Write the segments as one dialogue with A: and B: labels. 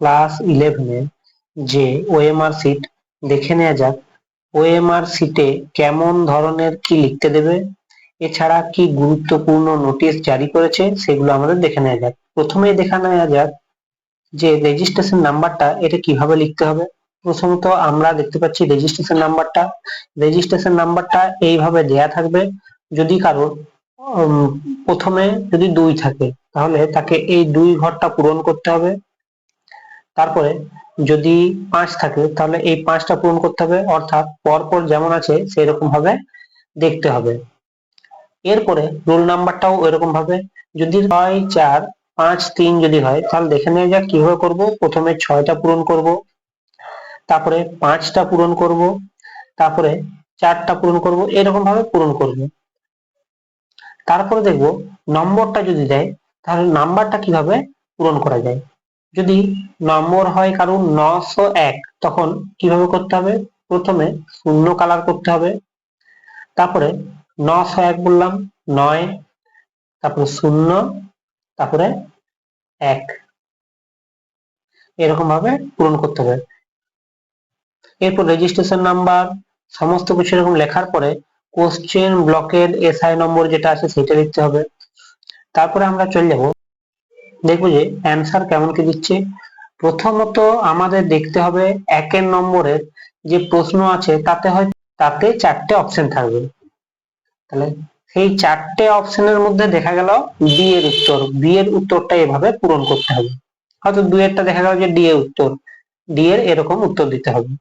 A: Class ইলেভেনের যে OMR sheet দেখে নেওয়া যাক। ওএমআর সিটে কেমন ধরনের কি লিখতে দেবে? এছাড়া কি গুরুত্বপূর্ণ নোটিশ জারি করেছে? সেগুলো আমাদের দেখে নেওয়া যাক। প্রথমেই দেখা নেওয়া যাক যে রেজিস্ট্রেশন নাম্বারটা এটা কীভাবে লিখতে হবে? প্রথমত আমরা দেখতে পাচ্ছি রেজিস্ট্রেশন নাম্বারটা রেজিস্ট্রেশন নাম্বারটা এইভাবে দেয়া থাকবে। যদি কারোর প্রথমে যদি দুই থাকে, তাহলে তাকে এই দুই ঘরটা পূরণ করতে হবে। তারপরে যদি পাঁচ থাকে, তাহলে এই পাঁচটা পূরণ করতে হবে, অর্থাৎ পরপর যেমন আছে সেই রকম ভাবে দেখতে হবে। এরপরে রোল নাম্বারটাও এরকম ভাবে, যদি ছয়, চার, পাঁচ, তিন যদি হয়, তাহলে দেখে নেওয়া যাক কীভাবে করব। প্রথমে ছয়টা পূরণ করব, তারপরে পাঁচটা পূরণ করব, তারপরে চারটা পূরণ করব, এরকম ভাবে পূরণ করব। তারপরে দেখব নম্বরটা যদি দেয়, তাহলে নাম্বারটা কীভাবে পূরণ করা যায়? যদি নম্বর হয় কারণ নশো এক, তখন কীভাবে করতে হবে? প্রথমে শূন্য কালার করতে হবে। তারপরে নশো এক বললাম, নয়, তারপরে শূন্য, তারপরে এক। এরকম ভাবে পূরণ করতে হবে। এরপর রেজিস্ট্রেশন নাম্বার সমস্ত কিছু এরকম লেখার পরে কোশ্চেন ব্লকের এসআই নম্বর যেটা আছে, সেটা লিখতে হবে। তারপরে আমরা চলে যাব দেখব যে অ্যান্সার কেমন কি দিচ্ছে। প্রথমত আমাদের দেখতে হবে একের নম্বরের যে প্রশ্ন আছে, তাতে হয় তাতে চারটে অপশন থাকবে। তাহলে সেই চারটে অপশনের মধ্যে দেখা গেল বি এর উত্তর। বি এর উত্তরটা এভাবে পূরণ করতে হবে। হয়তো দুয়েরটা দেখা গেল যে ডি এর উত্তর। ডি এর এরকম উত্তর দিতে হবে।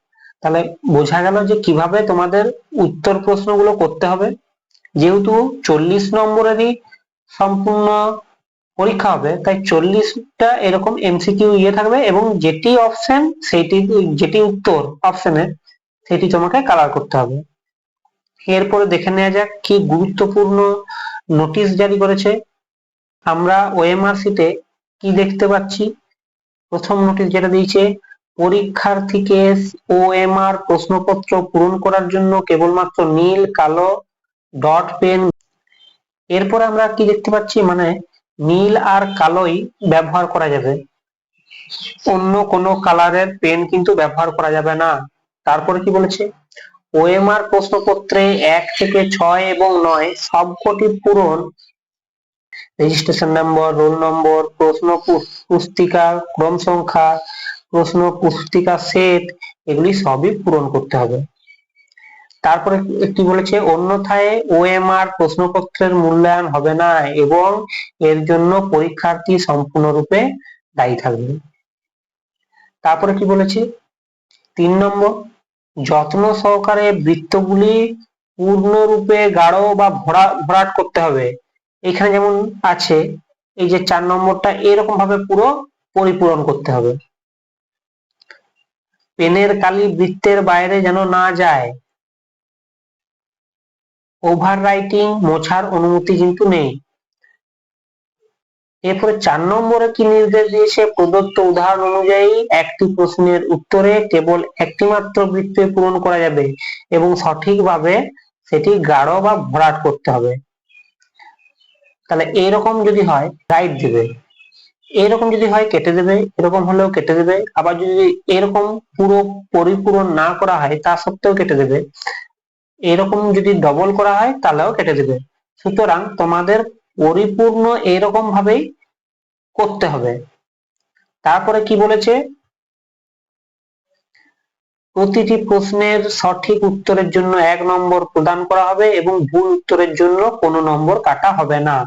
A: তাহলে বোঝা গেল যে কীভাবে তোমাদের উত্তর প্রশ্নগুলো করতে হবে। যেহেতু চল্লিশ নম্বরেরই সম্পূর্ণ পরীক্ষা হবে। তাই চল্লিশটা এরকম এমসিকিউ ইয়ে থাকবে এবং যেটি অপশন সেটি যেটি উত্তর অপশনে সেটি তোমাকে কালার করতে হবে। এরপরে দেখে নেওয়া যাক কি গুরুত্বপূর্ণ নোটিশ জারি করেছে। আমরা ওএমআর সিটে কি দেখতে পাচ্ছি? প্রথম নোটিশ যেটা দিয়েছে, পরীক্ষার্থীকে ওএমআর প্রশ্নপত্র পূরণ করার জন্য কেবলমাত্র নীল, কালো ডট পেন এরপরে আমরা কি দেখতে পাচ্ছি? মানে নীল আর কালোই ব্যবহার করা যাবে। অন্য কোনো কালারের পেন কিন্তু ব্যবহার করা যাবে না। তারপরে কি বলেছে? ওএমআর প্রশ্নপত্রে এক থেকে ছয় এবং নয় সবকটি পূরণ। রেজিস্ট্রেশন নম্বর রোল নম্বর প্রশ্ন পুস্তিকা, ক্রম সংখ্যা, প্রশ্ন পুস্তিকা সেট এগুলি সবই পূরণ করতে হবে। তারপরে একটি বলেছে, অন্যথায় ওএমআর প্রশ্নপত্রের মূল্যায়ন হবে না এবং এর জন্য পরীক্ষার্থী সম্পূর্ণরূপে দায়ী থাকবে। তারপরে কি বলেছে? তিন নম্বর, যত্ন সহকারে বৃত্তগুলি পূর্ণরূপে গাঢ় বা ভরা, ভরাট করতে হবে। এখানে যেমন আছে, এই যে চার নম্বরটা এরকম ভাবে পুরো পরিপূরণ করতে হবে। পেনের কালি বৃত্তের বাইরে যেন না যায় ওভার রাইটিং মোছার অনুমতি কিন্তু নেই। এরপরে চার নম্বরে কি নির্দেশ দিয়েছে? প্রদত্ত উদাহরণ অনুযায়ী একটি প্রশ্নের উত্তরে কেবল একটি মাত্র বৃত্তে পূরণ করা যাবে এবং সঠিকভাবে সেটি গাঢ় বা ভরাট করতে হবে। তাহলে এরকম যদি হয় রাইট দেবে। এরকম যদি হয়, কেটে দেবে। এরকম হলেও কেটে দেবে। আবার যদি এরকম পুরো পরিপূরণ না করা হয়, তা সত্ত্বেও কেটে দেবে। এরকম যদি ডবল করা হয়, তাহলেও কেটে দেবে। সুতরাং তোমাদের পরিপূর্ণ এরকম ভাবেই করতে হবে। তারপরে কি বলেছে? প্রতিটি প্রশ্নের সঠিক উত্তরের জন্য এক নম্বর প্রদান করা হবে এবং ভুল উত্তরের জন্য কোনো নম্বর কাটা হবে না।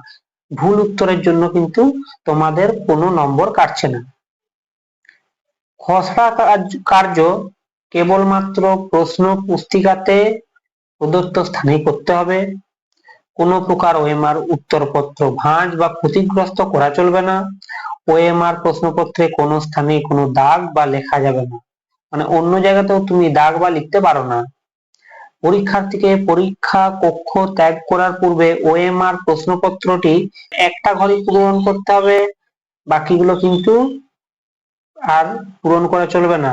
A: ভুল উত্তরের জন্য কিন্তু তোমাদের কোনো নম্বর কাটছে না। খসড়া কার্য কেবলমাত্র প্রশ্ন পুস্তিকাতে প্রদত্ত স্থানে করতে হবে। কোনো প্রকার ওএমআর উত্তরপত্র ভাঁজ বা ক্ষতিগ্রস্ত করা চলবে না। ওএমআর প্রশ্নপত্রে কোনো স্থানে কোনো দাগ বা লেখা যাবে না। মানে অন্য জায়গাতেও তুমি দাগ বা লিখতে পারো না। পরীক্ষার্থীকে পরীক্ষা কক্ষ ত্যাগ করার পূর্বে ওএমআর প্রশ্নপত্রটি একটা ঘরই পূরণ করতে হবে। বাকিগুলো কিন্তু আর পূরণ করা চলবে না।